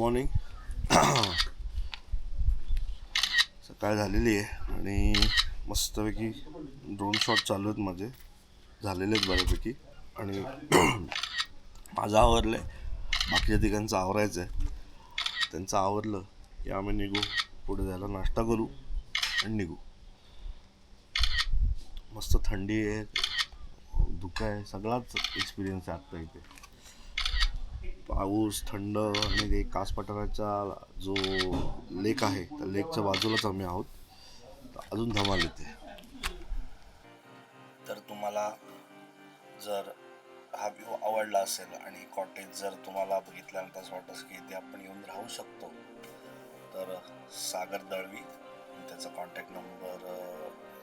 Morning सकाळ झालेली आहे आणि मस्तपैकी ड्रोन शॉट चालू आहेत माझे. झालेले आहेत बऱ्यापैकी. आणि माझं आवरलं आहे. बाकीच्या तिघांचं आवरायचं आहे. त्यांचं आवरलं. की आम्ही निघू. पुढे जायला नाश्ता करू आणि निघू. मस्त थंडी आहे. धुकं आहे. सगळाच एक्सपिरियन्स आहे आत्ता इथे. पाऊस थंड आणि ते कास पठाराचा जो लेक आहे त्या लेकच्या बाजूलाच आम्ही आहोत. तर अजून धमाल येते. तर तुम्हाला जर हा व्ह्यू आवडला असेल आणि कॉटेज जर तुम्हाला बघितल्यानंतर असं वाटत की इथे आपण येऊन राहू शकतो तर सागर दळवी त्याचा कॉन्टॅक्ट नंबर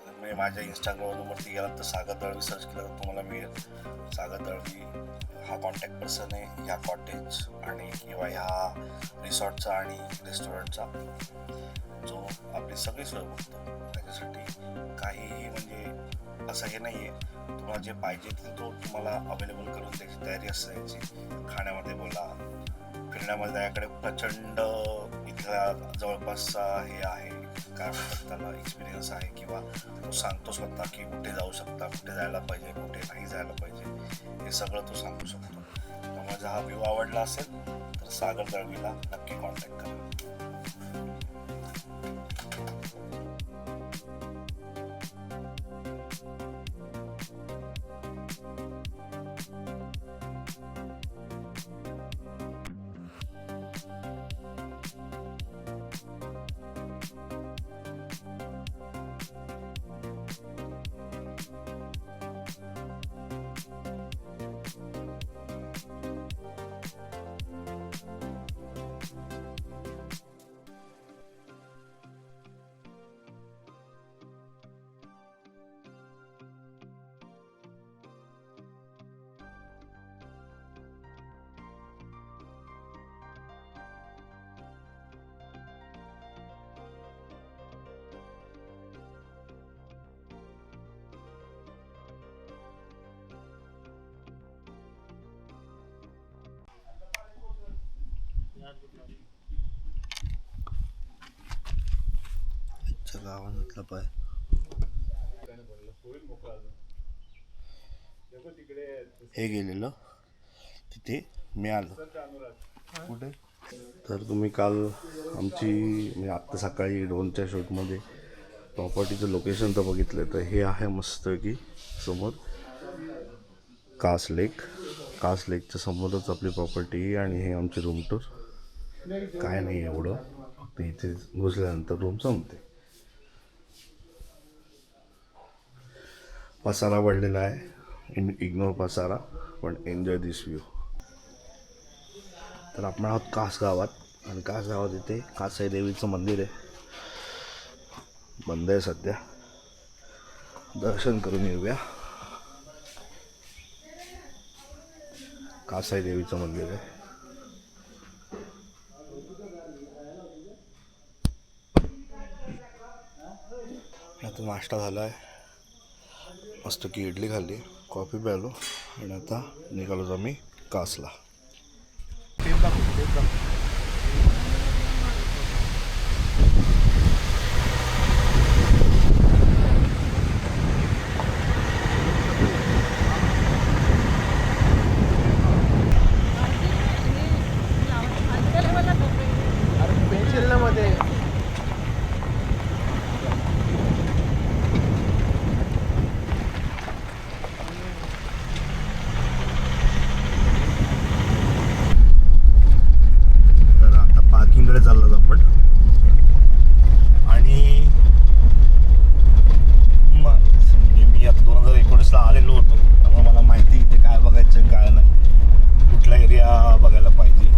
म्हणजे माझ्या इंस्टाग्रामवरती गेलात तर सागर दळवी सर्च केलं तर तुम्हाला मिळेल. सागर दळवी हा कॉन्टॅक्ट पर्सन आहे ह्या कॉटेज आणि किंवा ह्या रिसॉर्टचा आणि रेस्टॉरंटचा जो आपली सगळी सोय बघतो त्याच्यासाठी काही म्हणजे असं हे नाही आहे तुम्हाला जे पाहिजे ते तो तुम्हाला अवेलेबल करून द्यायची तयारी असते खाण्यामध्ये बोला फिरण्यामध्ये. त्याच्याकडे प्रचंड इथल्या जवळपासचा हे आहे. काय म्हणतात त्याला एक्सपिरियन्स आहे किंवा तो सांगतो स्वतः की कुठे जाऊ शकता कुठे जायला पाहिजे कुठे नाही जायला पाहिजे हे सगळं तो सांगू शकतो. त्यामुळे जर हा व्ह्यू आवडला असेल तर सागर दळवीला नक्की कॉन्टॅक्ट करा. गावातला पाय. हे गेलेलं. तिथे मिळालं. कुठे? तर तुम्ही काल आमची म्हणजे आत्ता सकाळी ड्रोनच्या शूटमध्ये प्रॉपर्टीचं लोकेशन तर बघितलं तर हे आहे मस्त की समोर कास लेक. कास लेकच्या समोरच आपली प्रॉपर्टी आणि हे आमची रूम टूर काय नाही एवढं. फक्त इथे घुसल्यानंतर रूम संपते. पसारा वाढलेला आहे. इन इग्नोर पसारा पण एन्जॉय दिस व्ह्यू तर आपण आहोत कास गावात. आणि कास गावात इथे कासाई देवीचं मंदिर आहे. बंद आहे सध्या. दर्शन करून येऊया. कासाई देवीचं मंदिर आहे. आता नाश्ता झाला आहे मस्त की इडली खाल्ली कॉफी प्यालो आणि आता निघालो आम्ही कासला मध्ये तर आता पार्किंगकडे चाललो आपण आणि म- म्हणजे मी आता दोन हजार एकोणीसला आलेलो होतो त्यामुळे मला माहिती इथे काय बघायचं आणि काय नाही कुठला एरिया बघायला पाहिजे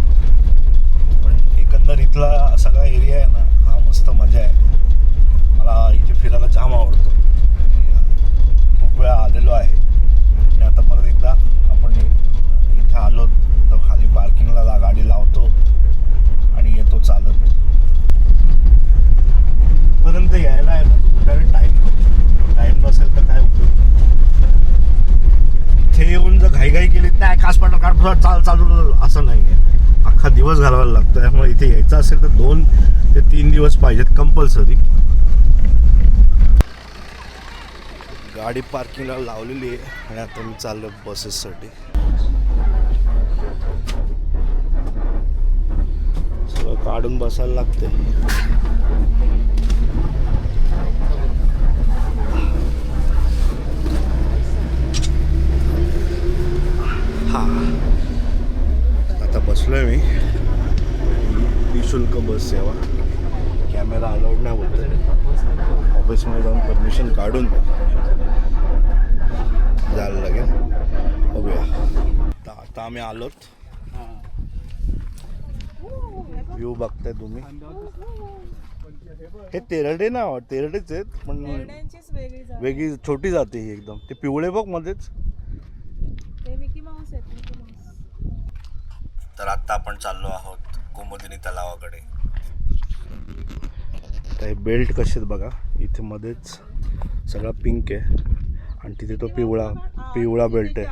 पण एकंदर इथला सगळा एरिया आहे ना हा मस्त मजा आहे मला इथे फिरायला जाम आवडतो खूप वेळा आलेलो आहे आणि आता परत एकदा आपण इथे आलो तर खाली पार्किंगला ला- गाडी लावतो आणि येतो चालत पर्यंत यायला आहे ना तुमच्याकडे टाईम टाईम नसेल तर काय उपयोग इथे चाल चालू असं नाही आहे अख्खा दिवस घालवायला लागतो. त्यामुळे इथे यायचं असेल तर दोन ते तीन दिवस पाहिजेत कंपल्सरी गाडी पार्किंगला लावलेली आहे आणि आता मी चाललो बसेससाठी. सगळं काढून बसायला लागते हा आता बसलोय मी निशुल्क बस सेवा कॅमेरा अलाउड नाही बोलतोय ऑफिसमध्ये जाऊन परमिशन काढून जायला लागेल. बघूया. आता आम्ही आलोत. व्ह्यू बघताय तुम्ही. हे तेरडे ना तेरडेच आहेत पण वेगळी छोटी जाते ही एकदम. ते पिवळे बघ मध्येच. तर आता आपण चाललो आहोत. कुमुदिनी तलावाकडे तर हे बेल्ट कसे आहेत बघा इथे मध्येच सगळा पिंक आहे आणि तिथे तो पिवळा पिवळा बेल्ट आहे.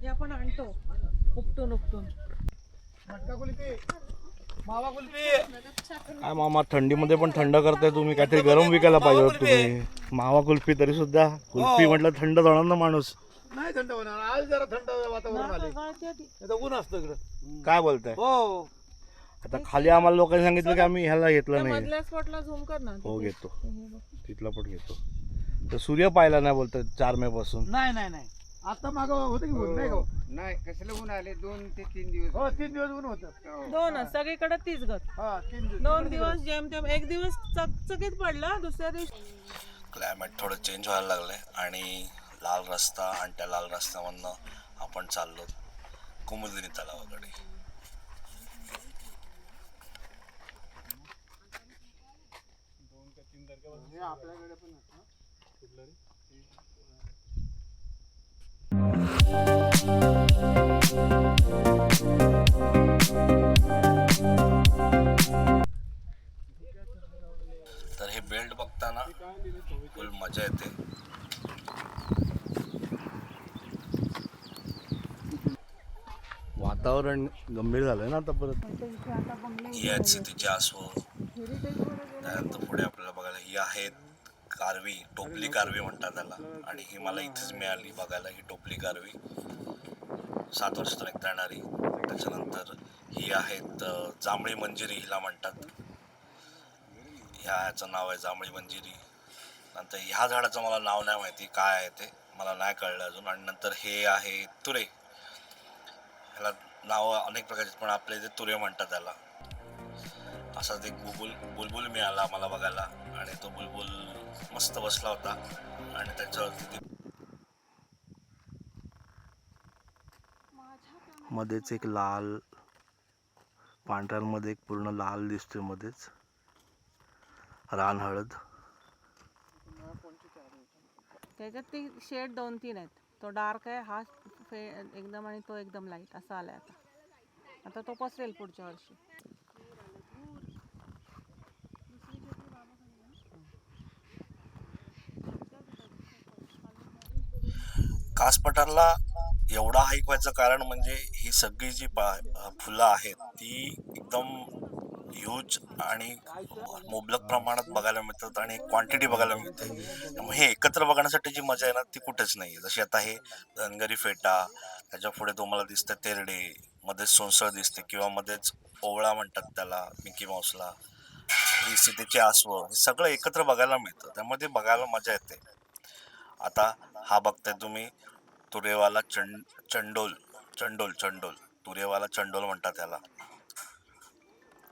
हे आपण आणतो उपटून उपटून काय मामा थंडीमध्ये पण थंड करताय तुम्ही काहीतरी गरम विकायला पाहिजे होतं तुम्ही. मावा कुल्फी तरी सुद्धा कुल्फी म्हटलं थंड जाणार ना माणूस. नाही थंड होणार आज जरा थंड वातावरण आले ऊन असतं इकडं. काय बोलताय? हो. आता खाली आम्हाला लोकांनी सांगितलं की आम्ही ह्याला घेतलं नाही. मधल्या स्पॉटला झूम कर ना हो घेतो. हे. तिथला पण घेतो. तर सूर्य पाहिला नाही बोलतात चार मे पासून नाही नाही नाही. आता माग होतं की ऊन नाही का नाही कसलं ऊन आले? दोन ते तीन दिवस हो तीन दिवस ऊन होतं. दोन सगळीकडे तीच गत. हा तीन दिवस. दोन दिवस जेमतेम एक दिवस चकचकीत पडला दुसऱ्या दिवशी क्लायमेट थोडं चेंज व्हायला लागलंय आणि लाल रस्ता आणि त्या लाल रस्त्यामधनं आपण चाललो कुमुदिनी तलावाकडे. तर हे बेल्ट बघताना फुल मजा येते. वातावरण गंभीर झालंय ना आता परत? ही आहेत सिटीची आसवं त्यानंतर पुढे आपल्याला ही आहेत कारवी टोपली कारवी म्हणतात त्याला. आणि ही मला इथेच मिळाली बघायला ही टोपली कारवी. सात वर्षातून एकदा येणारी. त्याच्यानंतर ही आहेत जांभळी मंजिरी हिला म्हणतात. ह्या ह्याचं नाव आहे जांभळी मंजिरी. नंतर ह्या झाडाचं मला नाव नाही माहिती काय आहे ते. मला नाही कळलं अजून. आणि नंतर हे आहे तुरे. ह्याला नावं अनेक प्रकारचे पण आपले इथे तुरे म्हणतात त्याला. असाच एक बुलबुल बुलबुल मिळाला मला बघायला. आणि तो बुलबुल मस्त बसला होता. आणि त्याच्यावरती मध्येच एक लाल पांढऱ्यांमध्ये एक पूर्ण लाल दिसतोय मध्येच. रान हळद त्याच्यात ती शेड दोन तीन आहेत. तो डार्क आहे हा फे एकदम आणि तो एकदम लाइट असा आलाय आता. आता तो पसरेल पुढच्या वर्षी. कास पठारला एवढा हाईक व्हायचं कारण म्हणजे ही सगळी जी पा फुलं आहेत ती एकदम ह्यूज आणि मुबलक प्रमाणात बघायला मिळतात आणि क्वांटिटी बघायला मिळते. त्यामुळे हे एकत्र बघण्यासाठी जी मजा आहे ना ती कुठेच नाही आहे जशी आता हे धनगरी फेटा त्याच्या पुढे तुम्हाला दिसतं तेरडे मध्येच सोनसळ दिसते किंवा मध्येच ओवळा म्हणतात त्याला मिकी माऊसला. ही सिटीची आसवं हे सगळं एकत्र बघायला मिळतं. त्यामुळे ते बघायला मजा येते. आता हा बघताय तुम्ही तुरेवाला चंड चंडोल चंडोल चंडोल. तुरेवाला चंडोल म्हणतात त्याला.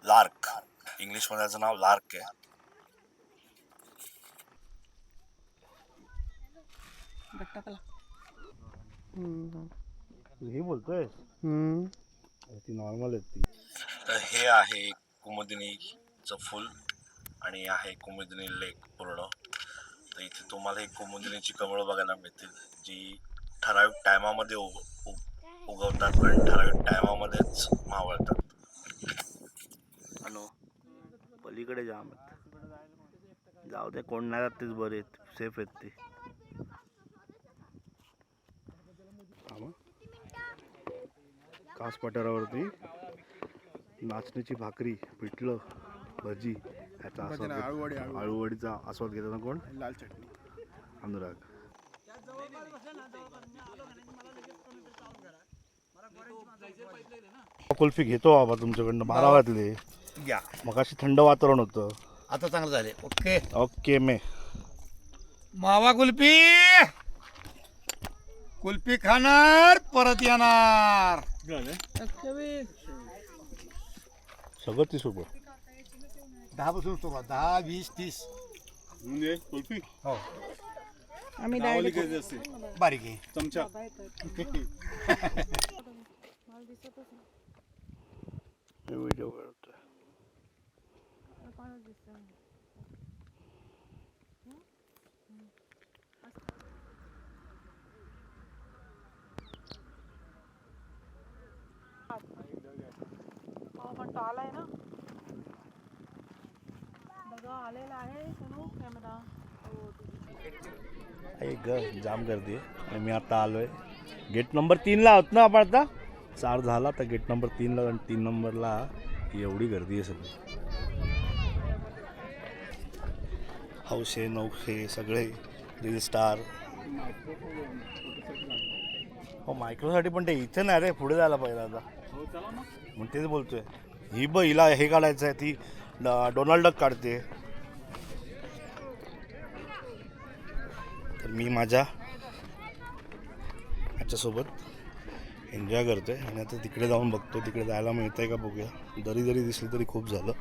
लार्क. इंग्लिशमध्ये त्याचं नाव लार्क आहे. हे बोलतोय? ती नॉर्मल आहे ती. तर हे आहे कुमुदिनीचं फुल आणि आहे कुमुदिनी लेक पूर्ण. तर इथे तुम्हाला एक कुमुदिनीची कमळं बघायला मिळतील जी ठराविक टायमामध्ये उग उग- उगवतात आणि ठराविक टायमामध्येच मावळतात. हॅलो. पलीकडे जाम आहेत जाऊ दे कोण नाही जात तेच बरे आहेत. सेफ आहेत ते. कास पठारावरती नाचणीची भाकरी पिठलं भजी याचा आस्वाद घेत- आळूवडी आळू आळूवडीचा आस्वाद घेताना कोण? लाल चटणी अनुराग कुल्फी घेतो बाबा तुमच्याकडनं बारा वाजले घ्या. मग अशी थंड वातावरण होतं. आता चांगलं झाले. ओके. ओके मे. मावा कुल्फी! कुल्फी खाणार परत येणार. सगळं तीस रुपये. दहा पासून सुरुवात दहा वीस तीस. कुल्फी? हो. आम्ही नावाली असते. बारीक आहे. चमचा. व्हिडिओ करतोय हो, पण तो आलाय ना. बघा आलेला आहे सोनू कॅमेरा एक ग जाम गर्दी आहे. आणि मी आता आलोय. गेट नंबर तीनला आहोत ना आपण आता? चार झाला तर गेट नंबर तीनला आणि तीन नंबरला एवढी गर्दी आहे सगळी. हौशे नौशे सगळे. रील हो मायक्रोसाठी पण ते इथे नाही रे पुढे जायला पाहिजे आता. मग तेच बोलतोय. ही ब हिला हे काढायचं आहे ती ड- डोनाल्ड डक काढते. तर मी माझ्या याच्यासोबत एन्जॉय करतोय आणि आता तिकडे जाऊन बघतो तिकडे जायला मिळतंय का बघूया. दरी जरी दिसली तरी खूप झालं.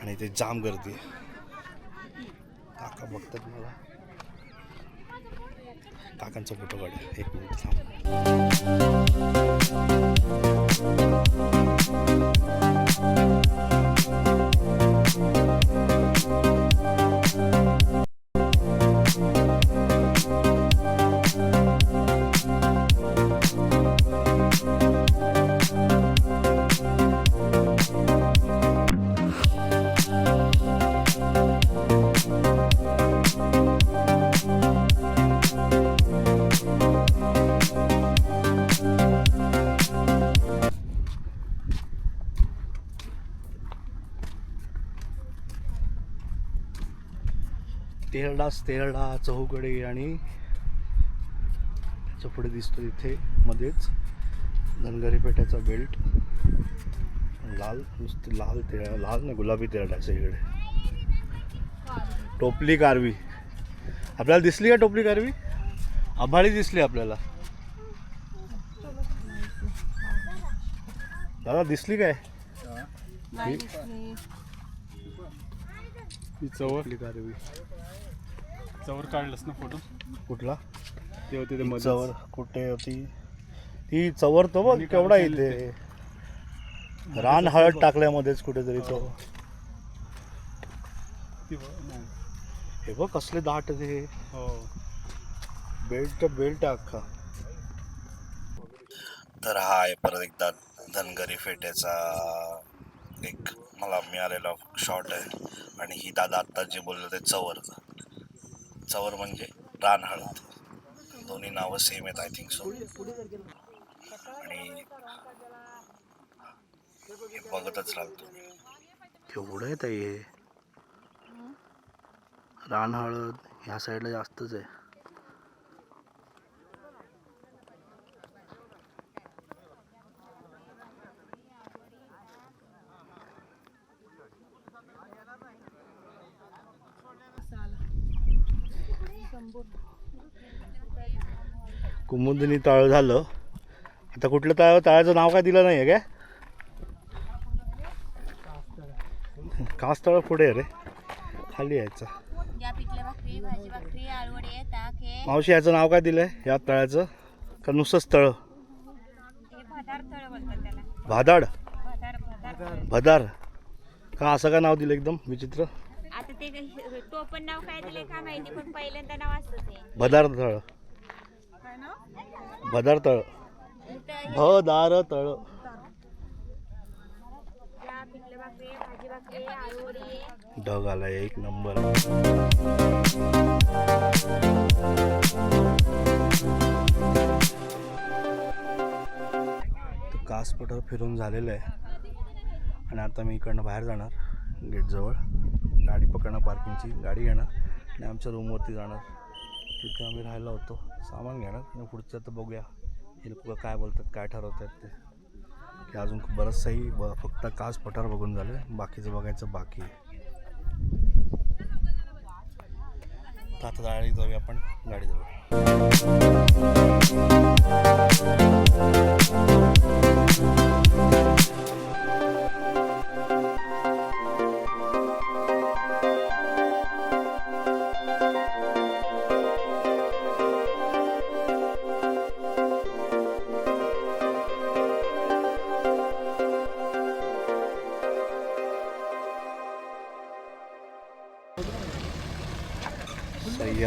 आणि ते जाम गर्दी आहे. काका बघतात मला. काकांचा फोटो काढ. एक मिनिट थांब. तेरडाच तेरडा चौकडे आणि त्याच्या पुढे दिसतो इथे मध्येच. धनगरी पेठ्याचा बेल्ट लाल नुसती लाल तेरडा लाल नाही गुलाबी तेरडा सगळीकडे. टोपली कारवी आपल्याला दिसली का टोपली कारवी आभाळी दिसली आपल्याला. दादा दिसली काय? कारवी चवर काढलंस ना फोटो कुठला? ते होते ते ती मध्ये चवर कुठे होती? ती चवर तो बघ केवढा इथे. रान हळद टाकल्यामध्येच कुठेतरी तो. नाही. हे बघ कसले दाट ते. हो. बेल्ट बेल्ट अख्खा. तर हा आहे परत एकदा धनगरी फेट्याचा एक मला मिळालेला शॉट आहे. आणि ही दादा आत्ता जे बोलले ते चवर चवर म्हणजे रान हळद दोन्ही नावं सेम आहेत आय थिंक सो आणि हे बघतच राहतो. केवढं आहे ताई हे. रान हळद ह्या साईडला जास्तच आहे. कुमुदिनी तळ झालं. आता कुठलं तळ? तळाचं नाव काय दिलं नाही आहे काय? कास तळ पुढे आहे रे. खाली यायचं. मावशी याचं नाव काय दिलंय? या तळ्याचं का नुसतंच तळ? हे भादाड भदार? का असं का नाव दिलं एकदम विचित्र? आता ते काही- टोपण नाव काय दिले का माहिती पण पहिल्यांदा नाव असतं ते. भदार तळ. भदार तळ. भदार तळ. ढग आला एक नंबर. तर कास फिरून झालेलं आहे. आणि आता मी इकडनं बाहेर जाणार गेटजवळ. गाडी पकडणार पार्किंगची गाडी घेणार. आणि आमच्या रूमवरती जाणार. तिथे आम्ही राहिला होतो. सामान घेणार आणि पुढचं तर बघूया. हे लोक काय बोलतात काय ठरवतात ते. की अजून बरंचसंही ब फक्त काच पठार बघून झालं बाकीचं बघायचं बाकी आहे. आता गाडी जाऊया आपण गाडी जाऊया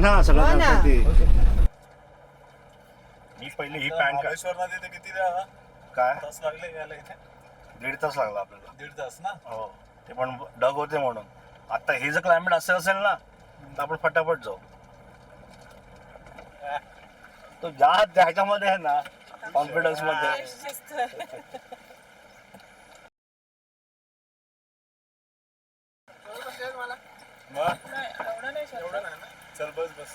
ना सगळं हो ना. ते. मी पहिले ही पॅन्ट महाबळेश्वरला तिथे किती वेळा काय? तास लागले यायला इथे. दीड तास लागला आपल्याला. दीड तास ना? हो. ते पण डग होते म्हणून. आता हे जर क्लायमेट असेल असेल ना तर आपण फटाफट जाऊ. तो ज्या ह्याच्यामध्ये आहे ना कॉन्फिडन्समध्ये चल बस बस.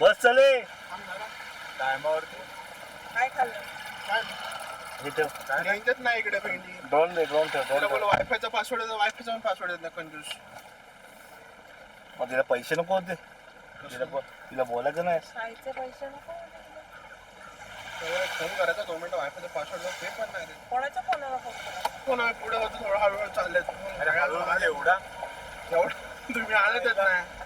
बस चले इथे रेंजच नाही इकडे भेंडी दे ठेव ठेव. वायफायचा पासवर्ड आहे वायफायचा पण पासवर्ड येत नाही कंजूस मग तिला पैसे नको होते. तिला बो- तिला बोलायचं नाही. फोन करायचा दोन मिनिटं वायफायचा पासवर्ड ते पण नाही देत. कोणाच्या फोनाला फोन करा फोन आहे, पुढे होतं थोडं हळूहळू चाललेत अरे हळू म्हणजे एवढा? एवढं तुम्ही आलेच नाही.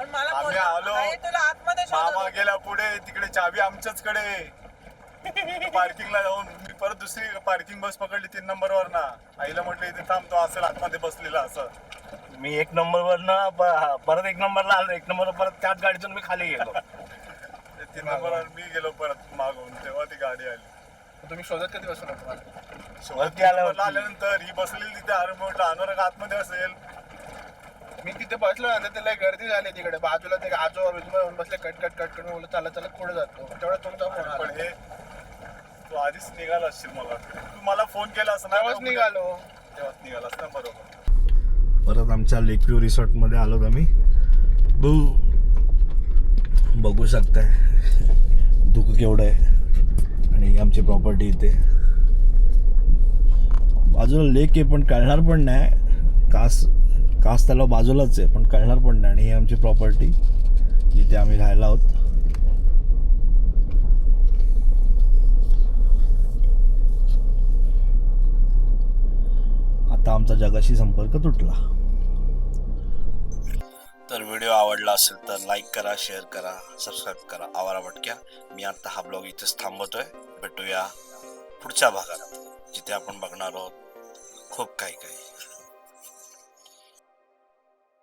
पण मला आम्ही बोलला, आलो. "नाही, तुला आतमध्ये शोधत मामा होते." गेला पुढे तिकडे चावी आमच्याच कडे पार्किंगला जाऊन मी परत दुसरी पार्किंग बस पकडली तीन नंबर वर ना. आईला म्हटलं इथे थांबतो असेल आतमध्ये बसलेला असं. मी एक नंबरवर ना परत एक नंबरला आलो. एक नंबर परत त्याच गाडीतून मी खाली गेलो. ते तीन नंबरवर मी गेलो परत मागून तेव्हा ती गाडी आली. तुम्ही शोधत कधी वरती आल्यावर नंबरला आल्यानंतर ही बसलेली तिथे अरे म्हटलं अनोरक आतमध्ये असेल. मी तिथे बसलो ना तर त्याला गर्दी झाली तिकडे. बाजूला ते आजोबा बिजोबा येऊन बसले कट कट कट कट मी बोललो चला चला पुढे जातो. तेवढा तुमचा फोन पण आला हे तू आधीच निघाला असशील मला. वाटतं. तू मला फोन केला असं तेव्हाच निघालो. तेव्हाच निघालास ना बरोबर. परत आमच्या लेकव्ह्यू रिसॉर्टमध्ये आलो आम्ही बघू. बघू शकताय. धुकं केवढं आहे. आणि आमची प्रॉपर्टी इथे. बाजूला लेक आहे पण कळणार पण नाही. कास कास तलाव बाजूलाच आहे पण कळणार पण नाही. आणि ही आमची प्रॉपर्टी जिथे आम्ही राहायला आहोत. आता आमचा जगाशी संपर्क तुटला. तर व्हिडिओ आवडला असेल तर लाईक करा शेअर करा सबस्क्राईब करा आवारा भटक्या. मी आता हा ब्लॉग इथेच थांबवतोय. भेटूया पुढच्या भागात जिथे आपण बघणार आहोत खूप काही काही.